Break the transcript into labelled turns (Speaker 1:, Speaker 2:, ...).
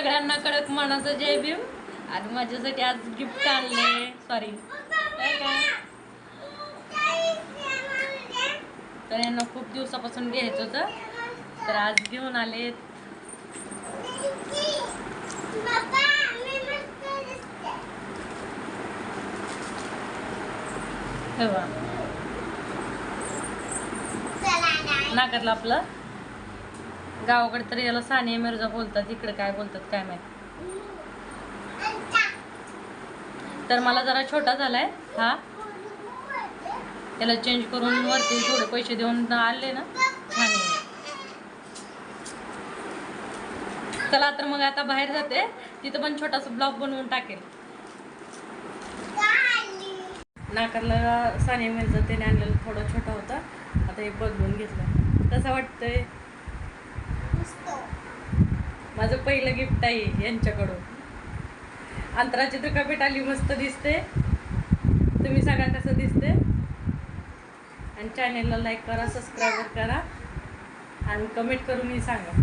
Speaker 1: सगळ्यांना कडक मनाचं जय भीम. आणि माझ्यासाठी आज गिफ्ट आणले. सॉरी काय काय? तर यांना खूप दिवसापासून घ्यायचं होतं. तर आज घेऊन आले. नाकातलं आपलं. गावाकडे तर याला सानिया मिर्झा बोलतात इकडे काय बोलतात काय माहीत. तर मला जरा छोटा झालाय हा. याला चेंज करून वरती थोडे पैसे देऊन आले ना छान चला तर मग आता बाहेर जाते. तिथं पण छोटासा ब्लॉग बनवून टाकेल. नाकारला सानिया मिर्झा त्याने आणलेलं थोडं छोटा होता. आता हे बदलून घेतलं. कसं वाटतंय. माझं पहिलं गिफ्ट आहे यांच्याकडून. अंतराची दुखापीठ आली मस्त दिसते. तुम्ही सांगा कसं दिसते? आणि चॅनेलला लाईक करा सबस्क्राईब करा. आणि कमेंट करूनही सांगा.